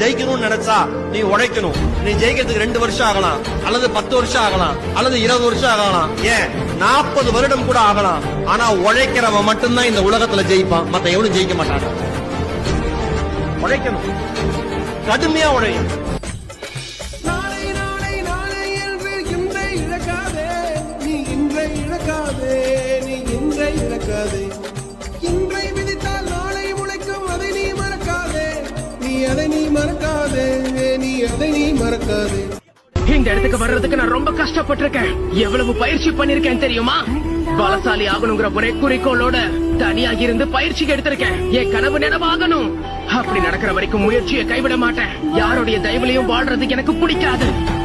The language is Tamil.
ஜெயிக்கணும்னு நினைச்சா நீ உழைக்கணும். நீ ஜெயிக்கிறதுக்கு ரெண்டு வருஷம் ஆகலாம். அல்லது பத்து வருஷம் ஆகலாம். அல்லது இருபது வருஷம் ஆகலாம். ஏன்? நாற்பது வருடம் கூட ஆகலாம். ஆனா உழைக்கிறவன் மட்டும்தான் இந்த உலகத்துல ஜெயிப்பான். மத்த எவனும் ஜெயிக்க மாட்டான். உழைக்கணும். கடுமையா உழையும் நாளை இன்றை இழக்காதே. நீ இன்றை இழக்காதே. மறக்காதே. இந்த இடத்துக்கு வர்றதுக்கு நான் ரொம்ப கஷ்டப்பட்டிருக்கேன். எவ்வளவு பயிற்சி பண்ணிருக்கேன் தெரியுமா? பலசாலி ஆகணுங்கிற ஒரே குறிக்கோளோட தனியாக இருந்து பயிற்சிக்கு எடுத்திருக்கேன். என் கனவு நினைவாகணும். அப்படி நடக்கிற வரைக்கும் முயற்சியை கைவிட மாட்டேன். யாருடைய தயவுலையும் வாழ்றது எனக்கு பிடிக்காது.